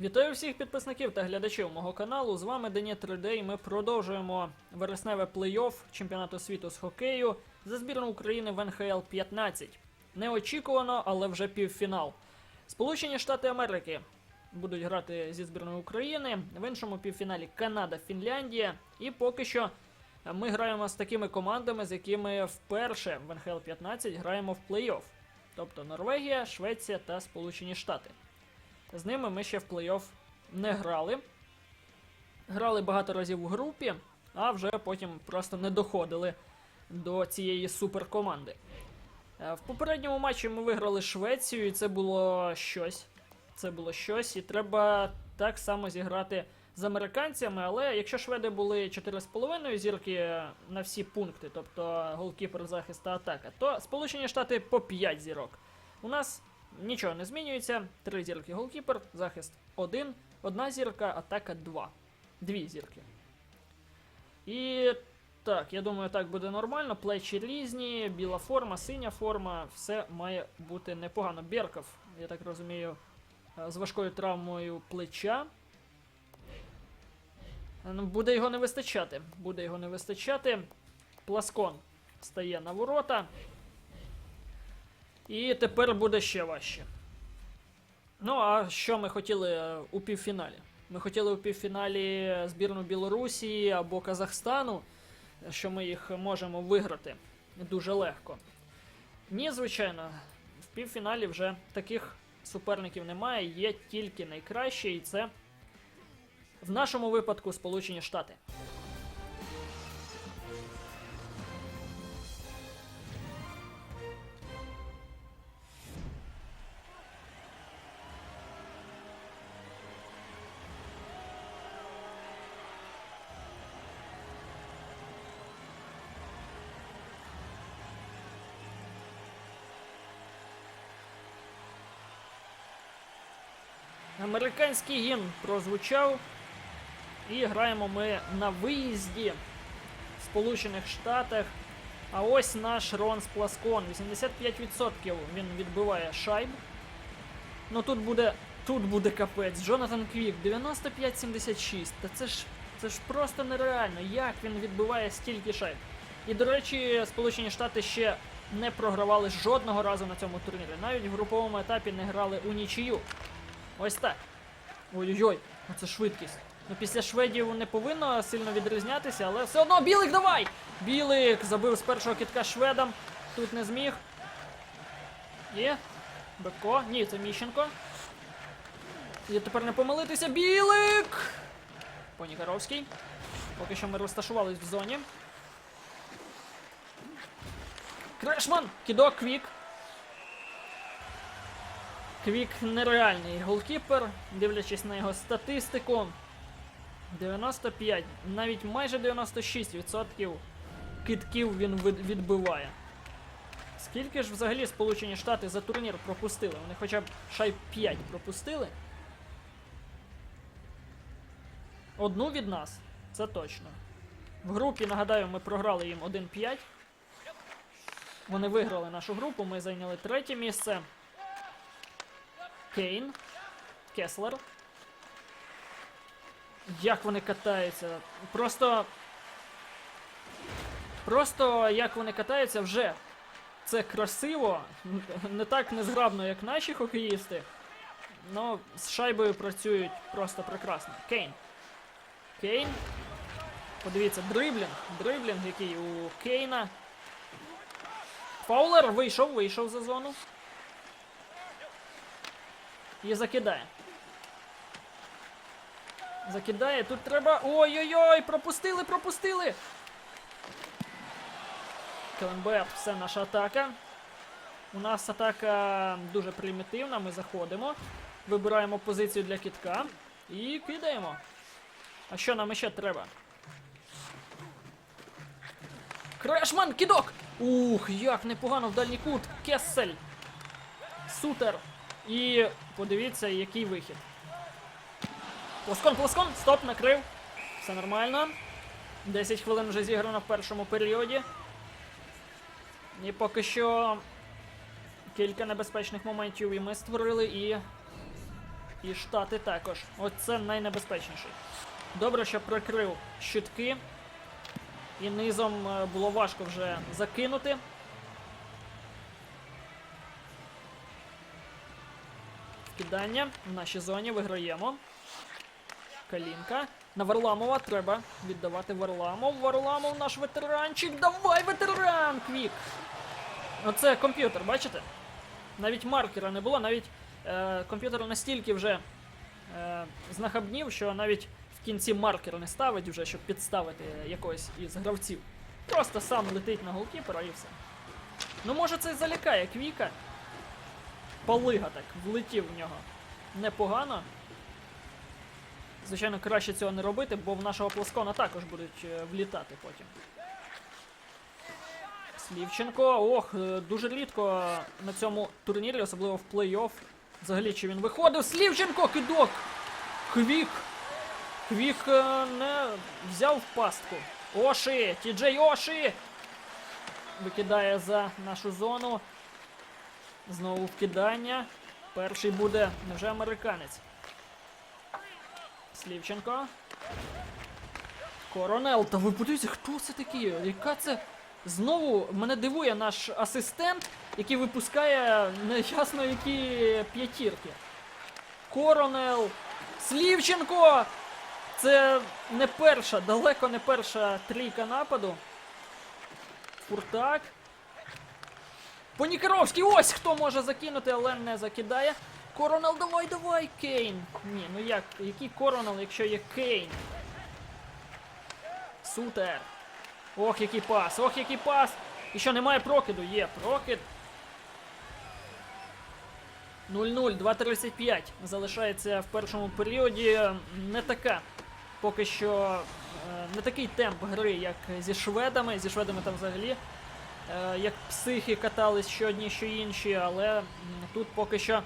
Вітаю всіх підписників та глядачів мого каналу. З вами Дені 3D і ми продовжуємо вересневе плей-офф чемпіонату світу з хокею за збірну України в НХЛ 15. Неочікувано, але вже півфінал. Сполучені Штати Америки будуть грати зі збірною України. В іншому півфіналі Канада, Фінляндія. І поки що ми граємо з такими командами, з якими вперше в НХЛ 15 граємо в плей-офф. Тобто Норвегія, Швеція та Сполучені Штати. З ними ми ще в плей-офф не грали. Грали багато разів в групі, а вже потім просто не доходили до цієї суперкоманди. Е, В попередньому матчі ми виграли Швецію, і це було щось. Це було щось, і треба так само зіграти з американцями. Але якщо шведи були 4,5 зірки на всі пункти, тобто голкіпер, захист та атака, то Сполучені Штати по 5 зірок. У нас нічого не змінюється. Три зірки голкіпер, захист 1, одна зірка, атака 2. Дві зірки. І так, я думаю, так буде нормально. Плечі різні, біла форма, синя форма, все має бути непогано. Берков, я так розумію, е, з важкою травмою плеча. Е, Ну, буде його не вистачати. Буде його не вистачати. Пласкон стає на ворота. І тепер буде ще важче. Ну, а що ми хотіли е, у півфіналі? Ми хотіли у півфіналі збірну Білорусі або Казахстану, що ми їх можемо виграти дуже легко. Ні, звичайно, в півфіналі вже таких суперників немає, є тільки найкращі, і це в нашому випадку Сполучені Штати. Американський гімн прозвучав. І граємо ми на виїзді в Сполучених Штатах. А ось наш Ронс Пласкон. 85% він відбиває шайб. Ну тут буде. Тут буде капець. Джонатан Квік, 95-76. Та це ж це ж просто нереально. Як він відбиває стільки шайб. І, до речі, Сполучені Штати ще не програвали жодного разу на цьому турнірі. Навіть в груповому етапі не грали у нічию. Ось так. Ой-ой-ой, оце швидкість. Ну, після шведів не повинно сильно відрізнятися, але все одно білик давай! Білик забив з першого кітка шведам. Тут не зміг. Є. Беко. Ні, це Міщенко. І тепер не помилитися. Білик! Понікаровський. Поки що ми розташувались в зоні. Крешман! Кідок, квік. Квік нереальний голкіпер, дивлячись на його статистику. 95, навіть майже 96% китків він відбиває. Скільки ж взагалі Сполучені Штати за турнір пропустили? Вони хоча б шайб 5 пропустили. Одну від нас, це точно. В групі, нагадаю, ми програли їм 1-5. Вони виграли нашу групу, ми зайняли третє місце. Кейн. Кеслер. Як вони катаються. Просто. Просто як вони катаються вже. Це красиво. Не так незграбно, як наші хокеїсти. Ну, з шайбою працюють просто прекрасно. Кейн. Кейн. Подивіться, дриблінг. Дриблінг, який у Кейна. Фаулер вийшов, вийшов за зону. І закидає. Закидає. Тут треба. Ой-ой-ой! Пропустили, пропустили! КЛМБ, все наша атака. У нас атака дуже примітивна, ми заходимо. Вибираємо позицію для кітка і кидаємо. А що нам ще треба? Крешман, кидок! Ух, як непогано в дальній кут. Кессель. Сутер. І подивіться, який вихід. Пласкон, пласкон, стоп, накрив. Все нормально. 10 хвилин вже зіграно в першому періоді. І поки що кілька небезпечних моментів і ми створили, і І штати також. Оце найнебезпечніший. Добре, що прикрив щитки. І низом е, було важко вже закинути. Кидання в нашій зоні виграємо. Калінка. На Варламова треба віддавати Варламов. Варламов наш ветеранчик. Давай, ветеран! Квік! Оце комп'ютер, бачите? Навіть маркера не було, навіть е, комп'ютер настільки вже е, знахабнів, що навіть в кінці маркер не ставить вже, щоб підставити якогось із гравців. Просто сам летить на голкіпера і все. Ну, може, це залякає Квіка. Полига так, влетів в нього. Непогано. Звичайно, краще цього не робити, бо в нашого плоскона також будуть е, влітати потім. Слівченко, ох, е, дуже рідко на цьому турнірі, особливо в плей-офф. Взагалі, чи він виходив? Слівченко, кидок! Квік! Квік е, не взяв в пастку. Оші! Тіджей Оші! Викидає за нашу зону. Знову вкидання. Перший буде невже американець. Слівченко. Коронел. Та ви подивіться, хто це такий? Яка це. Знову мене дивує наш асистент, який випускає неясно які п'ятірки. Коронел. Слівченко! Це не перша, далеко не перша трійка нападу. Фуртак. Понікаровський, ось хто може закинути, але не закидає. Коронел, давай, давай, Кейн. Ні, ну як, який Коронел, якщо є Кейн? Сутер. Ох, який пас, ох, який пас. І що немає прокиду? Є прокид. 0-0, 2.35 залишається в першому періоді. Не така. Поки що е, не такий темп гри, як зі шведами. Зі шведами там взагалі як психи катались що одні, що інші, але тут поки що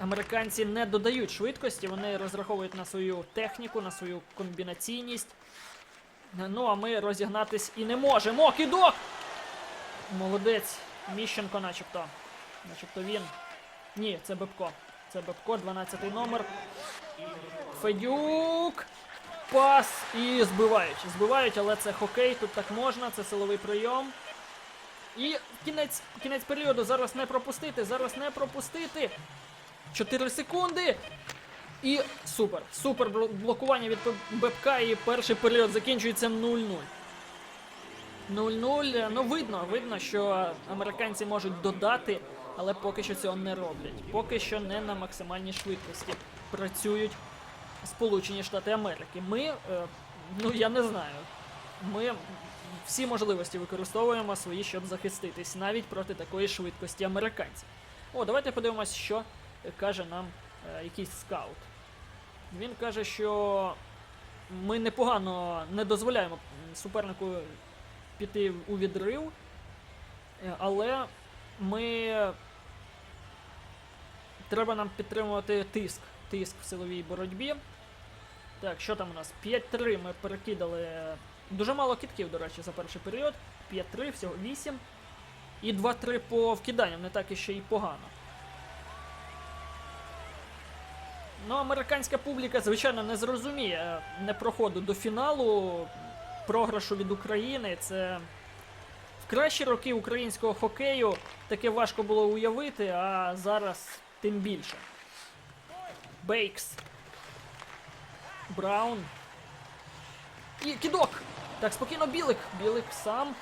американці не додають швидкості, вони розраховують на свою техніку, на свою комбінаційність. Е, Ну, а ми розігнатись і не можемо. Кидок! Молодець. Міщенко, начебто. Начебто він. Ні, це Бебко. Це Бебко, 12-й номер. Федюк. Пас і збивають. Збивають, але це хокей, тут так можна, це силовий прийом. І кінець, кінець періоду. Зараз не пропустити, зараз не пропустити. 4 секунди. І супер. Супер блокування від БПК і перший період закінчується 0-0. 0-0. Ну, видно, видно, що американці можуть додати, але поки що цього не роблять. Поки що не на максимальній швидкості працюють Сполучені Штати Америки. Ми, е, ну я не знаю, ми всі можливості використовуємо свої, щоб захиститись, навіть проти такої швидкості американців. О, давайте подивимось, що е, каже нам е, якийсь скаут. Він каже, що ми непогано не дозволяємо супернику піти у відрив, е, але ми треба нам підтримувати тиск. Тиск в силовій боротьбі. Так, що там у нас? 5-3 ми перекидали. Дуже мало кітків, до речі, за перший період. 5-3, всього 8. І 2-3 по вкиданням, не так і ще й погано. Ну, американська публіка, звичайно, не зрозуміє не проходу до фіналу, програшу від України. Це в кращі роки українського хокею таке важко було уявити, а зараз тим більше. Бейкс. Браун. І кидок! Так, спокійно Білик. Білик сам.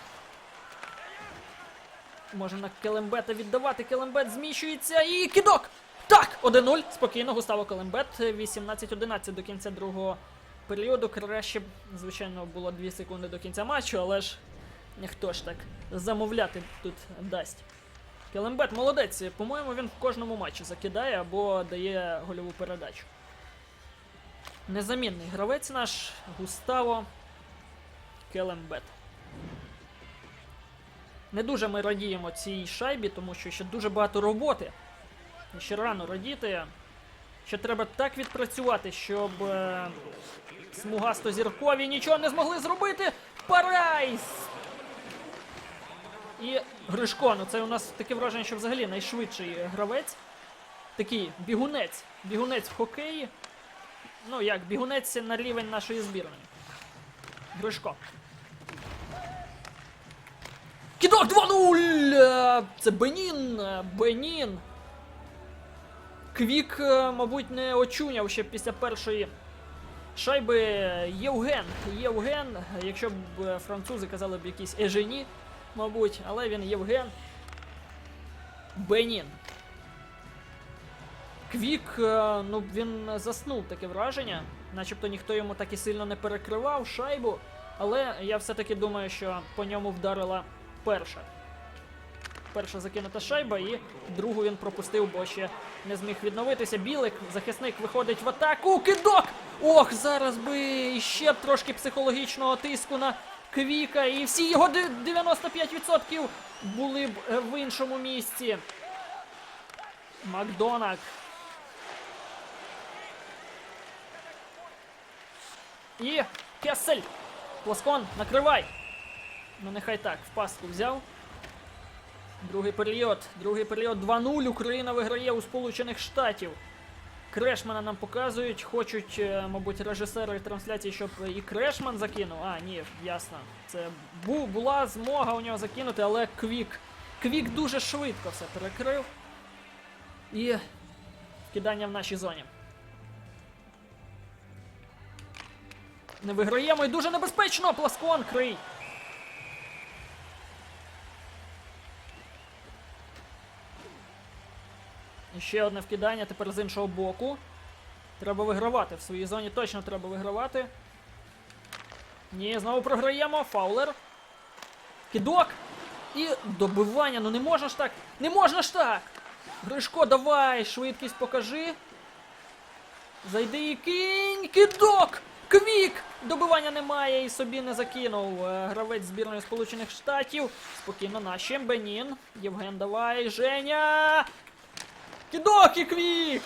Може на Келембета віддавати. Келембет зміщується і кидок! Так! 1-0. Спокійно, Густаво Келембет. 18-11 до кінця другого періоду. Краще звичайно, було 2 секунди до кінця матчу, але ж ніхто ж так замовляти тут дасть. Келембет молодець. По-моєму, він в кожному матчі закидає або дає гольову передачу. Незамінний гравець наш Густаво Келембет. Не дуже ми радіємо цій шайбі, тому що ще дуже багато роботи. І Ще рано радіти. Ще треба так відпрацювати, щоб е, смугасто-зіркові нічого не змогли зробити. Парайс! І Гришко, ну це у нас таке враження, що взагалі найшвидший гравець такий бігунець. Бігунець в хокеї. Ну як, бігунець на рівень нашої збірної. Гришко. Кидок 2-0! Е, Це Бенін. е, Бенін. Квік, е, мабуть, не очуняв ще після першої шайби Євген. Євген, якщо б французи казали б якісь Ежені, мабуть, але він Євген. Бенін. Квік, ну він заснув таке враження, начебто ніхто йому так і сильно не перекривав шайбу, але я все-таки думаю, що по ньому вдарила перша. Перша закинута шайба, і другу він пропустив, бо ще не зміг відновитися. Білик, захисник виходить в атаку. Кидок! Ох, зараз би ще трошки психологічного тиску на Квіка, і всі його 95% були б е, в іншому місці. Макдонак. І Кесель. Пласкон, накривай. Ну нехай так, в пастку взяв. Другий період. Другий період 2-0. Україна виграє у Сполучених Штатів. Крешмана нам показують. Хочуть, е, мабуть, режисери трансляції, щоб і Крешман закинув. А, ні, ясно. Це бу, була змога у нього закинути, але Квік. Квік дуже швидко все перекрив. І кидання в нашій зоні. Не виграємо і дуже небезпечно! Пласкон крий! Ще одне вкидання тепер з іншого боку. Треба вигравати. В своїй зоні точно треба вигравати. Ні, знову програємо. Фаулер. Кидок. І добивання. Ну не можна ж так. Не можна ж так! Гришко, давай! Швидкість покажи. Зайди і кинь! Кидок! Квік! Добивання немає і собі не закинув. Е, Гравець збірної Сполучених Штатів. Спокійно наші. Бенін. Євген, давай. Женя! Кидок і квік!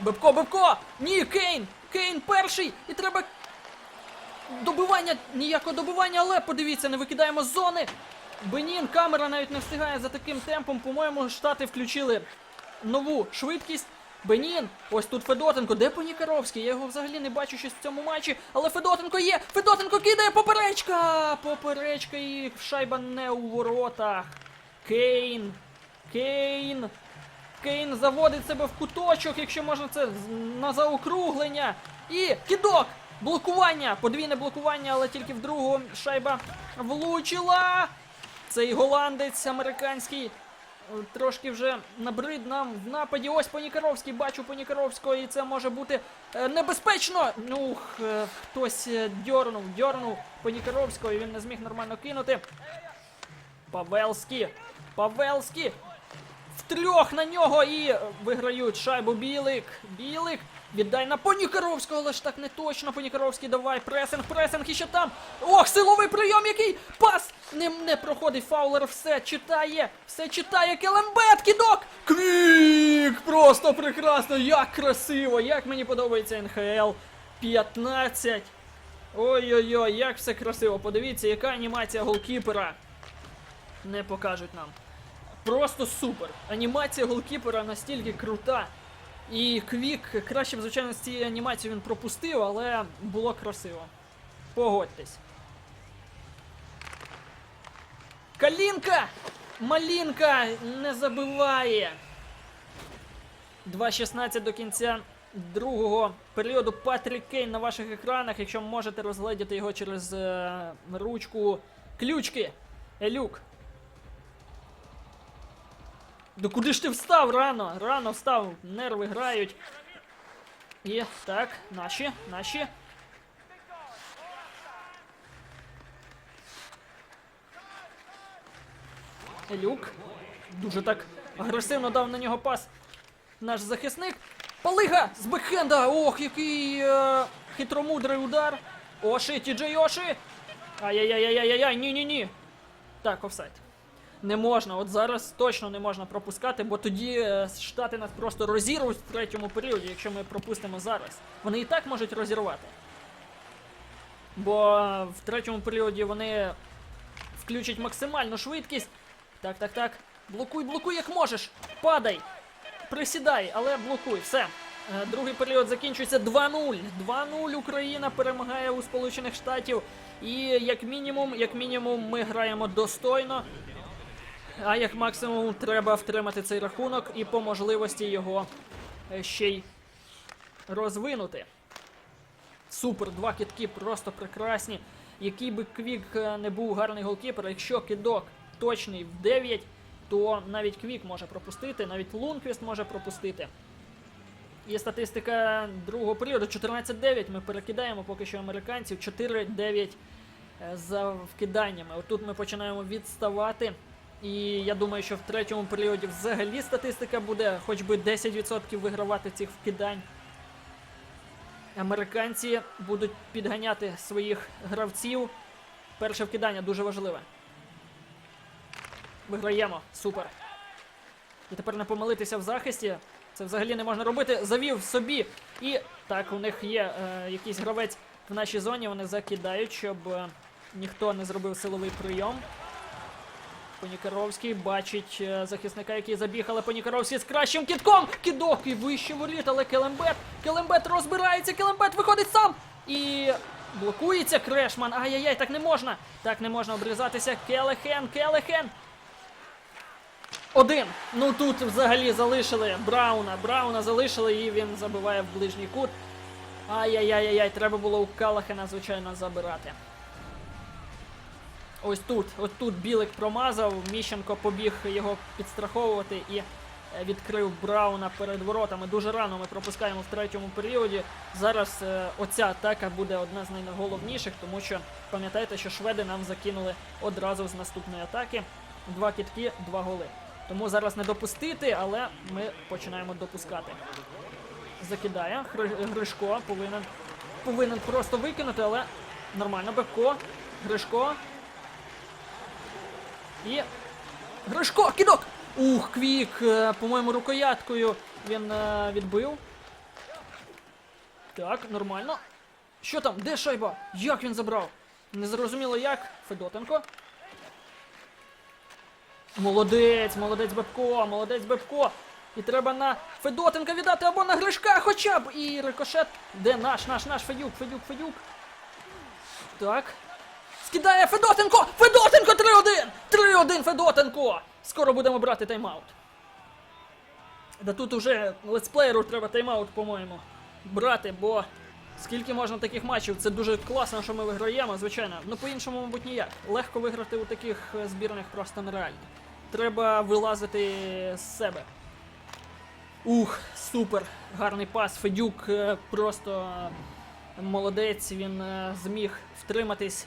Бебко, Бебко! Ні, Кейн! Кейн перший! І треба. Добивання, ніякого добивання, але подивіться, не викидаємо з зони. Бенін, камера навіть не встигає за таким темпом. По-моєму, штати включили нову швидкість. Бенін, ось тут Федотенко. Де Понікаровський? Я його взагалі не бачу щось в цьому матчі. Але Федотенко є! Федотенко кидає поперечка! Поперечка і шайба не у воротах. Кейн. Кейн. Кейн заводить себе в куточок, якщо можна це на заокруглення. І кидок! Блокування! Подвійне блокування, але тільки в другу шайба влучила. Цей голландець американський. Трошки вже набрид нам в нападі. Ось Понікаровський, бачу Понікаровського, і це може бути е, небезпечно. Ну, е, хтось е, дьорнув, дьорнув Понікаровського, і він не зміг нормально кинути. Павелський. Павелський. Втрьох на нього і е, виграють шайбу Білик. Білик. Віддай на Понікаровського, але ж так не точно. Понікаровський, давай. Пресинг, пресинг, і ще там. Ох, силовий прийом, який пас! Не, не проходить фаулер, все читає, все читає. Келембет, кидок! Квік! Просто прекрасно! Як красиво! Як мені подобається НХЛ 15. Ой-ой-ой, як все красиво. Подивіться, яка анімація голкіпера. Не покажуть нам. Просто супер. Анімація голкіпера настільки крута. І Квік краще звичайно, з цієї анімації він пропустив, але було красиво. Погодьтесь. Калінка! Малінка не забиває. 2.16 до кінця другого періоду. Патрік Кейн на ваших екранах, якщо можете розгледіти його через е, ручку ключки. Елюк. Да куди ж ти встав рано? Рано встав, нерви грають. І так, наші, наші. Елюк. Дуже так агресивно дав на нього пас наш захисник. Палига з бекхенда! Ох, який е, хитромудрий удар. Оші, Тіджей Оші. Ай-яй-яй-яй-яй-яй, ні-ні-ні. Так, офсайд. Не можна, от зараз точно не можна пропускати, бо тоді е, штати нас просто розірвуть в третьому періоді, якщо ми пропустимо зараз. Вони і так можуть розірвати. Бо в третьому періоді вони включать максимальну швидкість. Так, так, так. Блокуй, блокуй, як можеш. Падай. Присідай, але блокуй. Все. Е, Другий період закінчується 2-0. 2-0 Україна перемагає у Сполучених Штатів. І як мінімум, як мінімум, ми граємо достойно. А як максимум треба втримати цей рахунок і по можливості його е, ще й розвинути. Супер, два китки просто прекрасні. Який би Квік е, не був гарний голкіпер, якщо кидок точний в 9, то навіть Квік може пропустити, навіть Лунквіст може пропустити. Є статистика другого періоду 14-9. Ми перекидаємо поки що американців 4-9 е, за вкиданнями. Отут ми починаємо відставати. І я думаю, що в третьому періоді взагалі статистика буде хоч би 10% вигравати цих вкидань. Американці будуть підганяти своїх гравців. Перше вкидання дуже важливе. Виграємо. Супер. І тепер не помилитися в захисті. Це взагалі не можна робити. Завів собі. І так, у них є е, якийсь гравець в нашій зоні. Вони закидають, щоб е, ніхто не зробив силовий прийом. Понікаровський бачить е, захисника, який забіг, але Понікаровський з кращим кітком. Кідок і вище воріт, але Келембет. Келембет розбирається, Келембет виходить сам. І блокується Крешман. Ай-яй-яй, так не можна. Так не можна обрізатися. Келехен, Келехен. Один. Ну тут взагалі залишили Брауна. Брауна залишили і він забиває в ближній кут. Ай-яй-яй-яй, треба було у Калахена, звичайно, забирати. Ось тут, ось тут Білик промазав, Міщенко побіг його підстраховувати і е, відкрив Брауна перед воротами. Дуже рано ми пропускаємо в третьому періоді. Зараз е, оця атака буде одна з найголовніших, тому що пам'ятаєте, що шведи нам закинули одразу з наступної атаки. Два кітки, два голи. Тому зараз не допустити, але ми починаємо допускати. Закидає. Гришко повинен, повинен просто викинути, але нормально. Бевко. Гришко. І. Гришко! Кидок! Ух, квік! е, По-моєму, рукояткою він е, відбив. Так, нормально. Що там? Де шайба? Як він забрав? Не зрозуміло як. Федотенко. Молодець, молодець Бебко, молодець Бебко. І треба на Федотенка віддати або на Гришка хоча б. І рикошет. Де наш, наш, наш Федюк, Федюк, Федюк. Так. Скидає Федотенко! Федотенко 3-1! 3-1 Федотенко! Скоро будемо брати тайм-аут. Да тут уже летсплеєру треба тайм-аут, по-моєму, брати, бо скільки можна таких матчів, це дуже класно, що ми виграємо, звичайно. Ну по-іншому, мабуть, ніяк. Легко виграти у таких е, збірних просто нереально. Треба вилазити з себе. Ух, супер! Гарний пас. Федюк е, просто молодець, він е, зміг втриматись,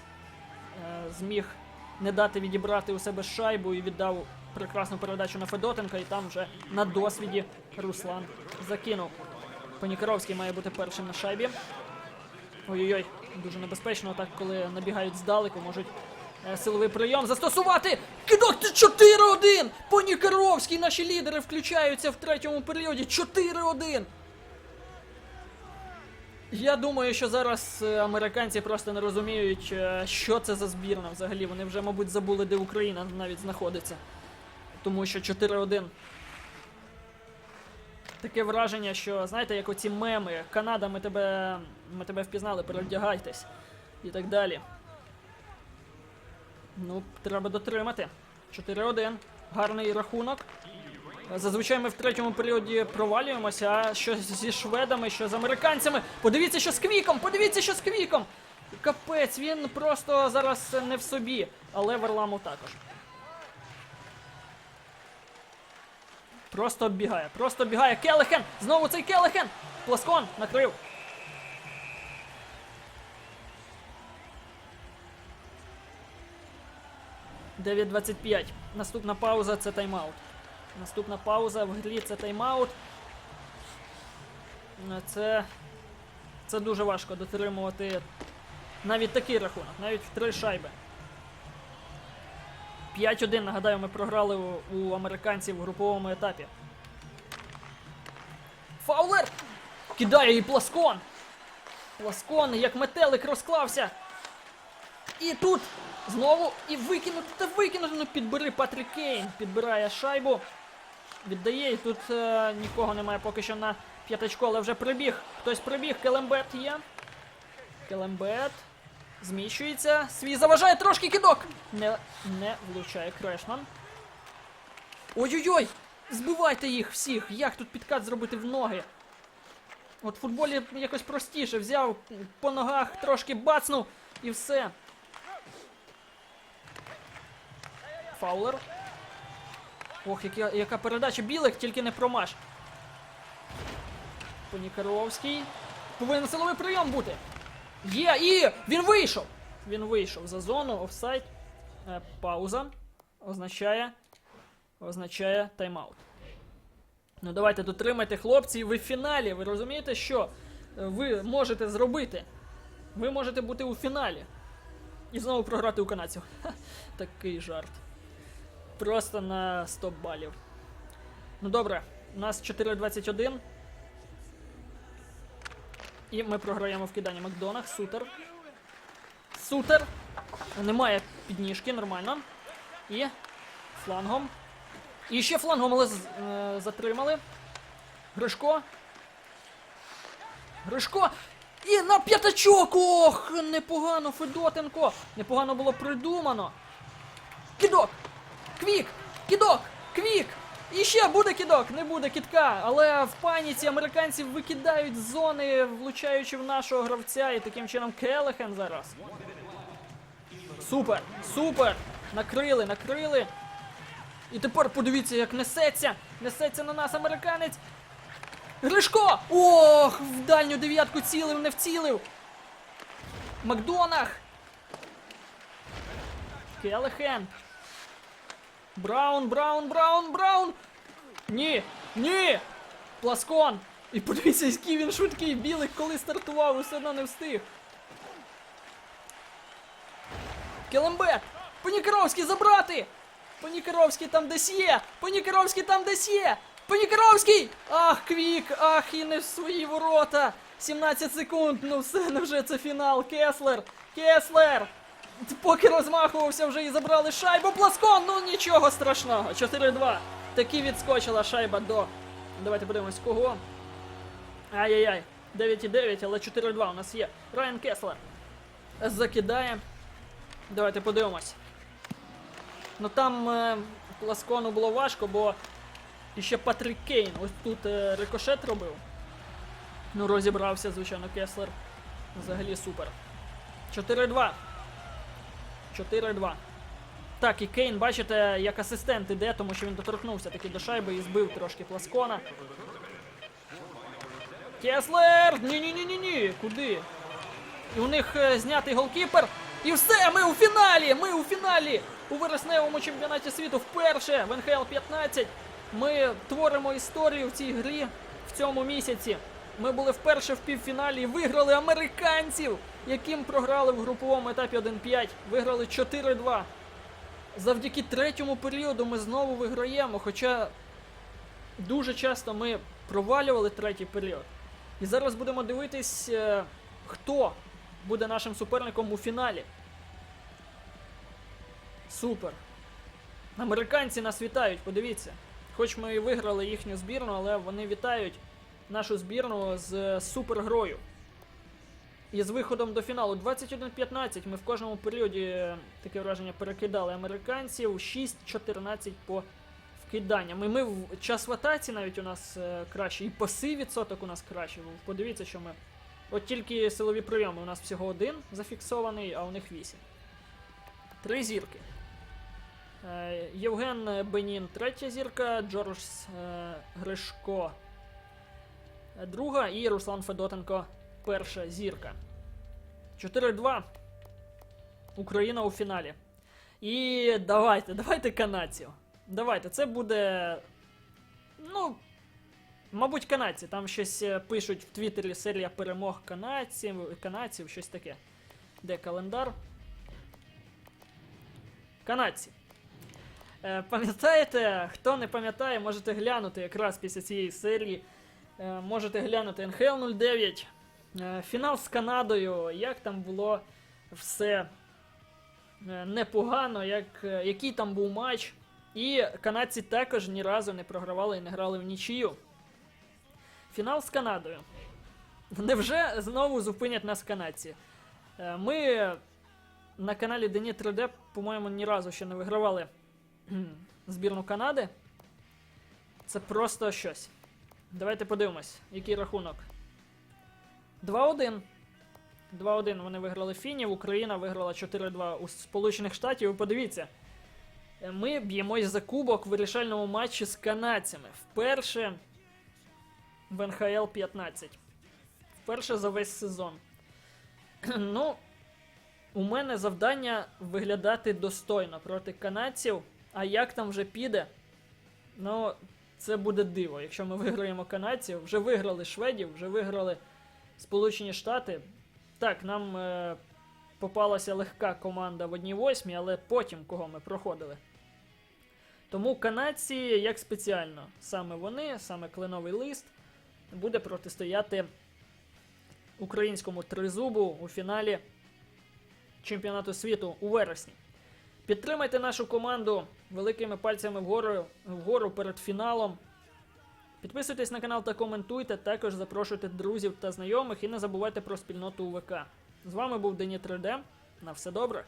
зміг не дати відібрати у себе шайбу і віддав прекрасну передачу на Федотенка, і там вже на досвіді Руслан закинув. Понікаровський має бути першим на шайбі. Ой-ой-ой, дуже небезпечно, так коли набігають здалеку, можуть е, силовий прийом застосувати. Кидок 4-1! Понікаровський, наші лідери включаються в третьому періоді. 4-1! Я думаю, що зараз е, американці просто не розуміють, е, що це за збірна взагалі. Вони вже, мабуть, забули, де Україна навіть знаходиться. Тому що 4-1. Таке враження, що, знаєте, як оці меми. Канада, ми тебе, ми тебе впізнали, перевдягайтесь. І так далі. Ну, треба дотримати. 4-1. Гарний рахунок. Зазвичай ми в третьому періоді провалюємося, а що зі шведами, що з американцями. Подивіться, що з квіком! Подивіться, що з квіком! Капець, він просто зараз не в собі, але Варламов також. Просто оббігає, просто оббігає. Келехен! Знову цей Келехен! Пласкон накрив. Дев'ять 25. Наступна пауза це тайм-аут. Наступна пауза в грі це тайм-аут. Це. Це дуже важко дотримувати навіть такий рахунок, навіть в три шайби. 5-1, нагадаю, ми програли у, у американців в груповому етапі. Фаулер! Кидає її пласкон! Пласкон, як метелик розклався. І тут Знову і викинути та викинути. Ну підбери Патрік Кейн. Підбирає шайбу. Віддає, і тут е, нікого немає поки що на п'ятачку, але вже прибіг. Хтось прибіг, Келембет є. Келембет. Зміщується. Свій заважає трошки кидок. Не, не влучає Крешман. Ой-ой-ой! Збивайте їх всіх! Як тут підкат зробити в ноги? От в футболі якось простіше. Взяв по ногах, трошки бацнув і все. Фаулер. Ох, яка, яка передача білих, тільки не промаш. Понікаровський. Повинен силовий прийом бути. Є, і він вийшов! Він вийшов за зону, офсайд. Е, пауза. Означає. Означає тайм-аут. Ну давайте дотримайте, хлопці, ви в фіналі. Ви розумієте, що е, ви можете зробити? Ви можете бути у фіналі. І знову програти у канадців. Такий жарт. Просто на 100 балів. Ну добре, у нас 4.21. І ми програємо в киданні Макдонах. Сутер. Сутер. Немає підніжки, нормально. І флангом. І ще флангом, але е, затримали. Гришко. Гришко. І на п'ятачок! Ох! Непогано, Федотенко! Непогано було придумано. Кідок! Квік! Кідок! Квік! І ще буде кідок, не буде кітка, але в паніці американці викидають зони, влучаючи в нашого гравця, і таким чином Келехен зараз. Супер! Супер! Накрили, накрили. І тепер подивіться, як несеться! Несеться на нас американець! Гришко! Ох! В дальню дев'ятку цілив, не вцілив! Макдонах! Келехен! Браун, Браун, Браун, Браун! Ні! Ні! Пласкон! І подивіться, який він швидкий білий, коли стартував, усе одно не встиг. Келембет! Панікаровський забрати! Панікаровський там десь є! Панікаровський там десь є! Панікаровський! Ах, квік! Ах, і не в свої ворота! 17 секунд, ну все, ну вже це фінал. Кеслер! Кеслер! Поки розмахувався, вже і забрали шайбу. Пласкон! Ну нічого страшного. 4-2. Таки відскочила шайба до. Давайте подивимось, кого. Ай-яй-яй. 9,9, але 4-2 у нас є. Райан Кеслер. Закидає. Давайте подивимось. Ну там е, Пласкону було важко, бо іще Патрік Кейн ось тут е, рикошет робив. Ну, розібрався, звичайно, Кеслер. Взагалі супер. 4-2. 4-2. Так, і Кейн, бачите, як асистент іде, тому що він доторкнувся таки до шайби і збив трошки Пласкона. Кеслер! Ні-ні-ні-ні-ні! Куди? І у них е, знятий голкіпер. І все, ми у фіналі! Ми у фіналі! У вересневому чемпіонаті світу вперше в НХЛ 15. Ми творимо історію в цій грі в цьому місяці. Ми були вперше в півфіналі і виграли американців, яким програли в груповому етапі 1-5. Виграли 4-2. Завдяки третьому періоду ми знову виграємо, хоча дуже часто ми провалювали третій період. І зараз будемо дивитись, е, хто буде нашим суперником у фіналі. Супер. Американці нас вітають, подивіться. Хоч ми і виграли їхню збірну, але вони вітають нашу збірну з супергрою. І з виходом до фіналу 21-15 ми в кожному періоді е, таке враження перекидали американців 6-14 по вкиданням. І ми в час в атаці навіть у нас е, краще, і паси відсоток у нас краще. Подивіться, що ми. От тільки силові прийоми у нас всього один зафіксований, а у них вісім. Три зірки. Е, Євген Бенін третя зірка, Джордж Гришко друга і Руслан Федотенко перша зірка. 4-2. Україна у фіналі. І давайте, давайте канадців. Давайте, це буде. Ну. Мабуть, канадці. Там щось е, пишуть в Твіттері серія перемог канадців, канадців, щось таке. Де календар? Канадці. Е, пам'ятаєте, хто не пам'ятає, можете глянути якраз після цієї серії. Е, можете глянути НХЛ 09. Е, фінал з Канадою. Як там було все е, непогано, як, е, який там був матч. І канадці також ні разу не програвали і не грали в нічию. Фінал з Канадою. Невже знову зупинять нас канадці? Ми на каналі Дені 3D, по-моєму, ні разу ще не вигравали збірну Канади. Це просто щось. Давайте подивимось, який рахунок. 2-1. 2-1 вони виграли Фінів, Україна виграла 4-2 у Сполучених Штатів. Подивіться. Ми б'ємось за кубок в вирішальному матчі з канадцями. Вперше в НХЛ 15. Вперше за весь сезон. ну, у мене завдання виглядати достойно проти канадців. А як там вже піде? Ну, це буде диво, якщо ми виграємо канадців. Вже виграли шведів, вже виграли Сполучені Штати. Так, нам е, попалася легка команда в 1-8, але потім кого ми проходили. Тому канадці, як спеціально, саме вони, саме кленовий лист, буде протистояти українському тризубу у фіналі чемпіонату світу у вересні. Підтримайте нашу команду великими пальцями вгору, вгору перед фіналом. Підписуйтесь на канал та коментуйте. Також запрошуйте друзів та знайомих і не забувайте про спільноту УВК. З вами був Дені 3D. На все добре.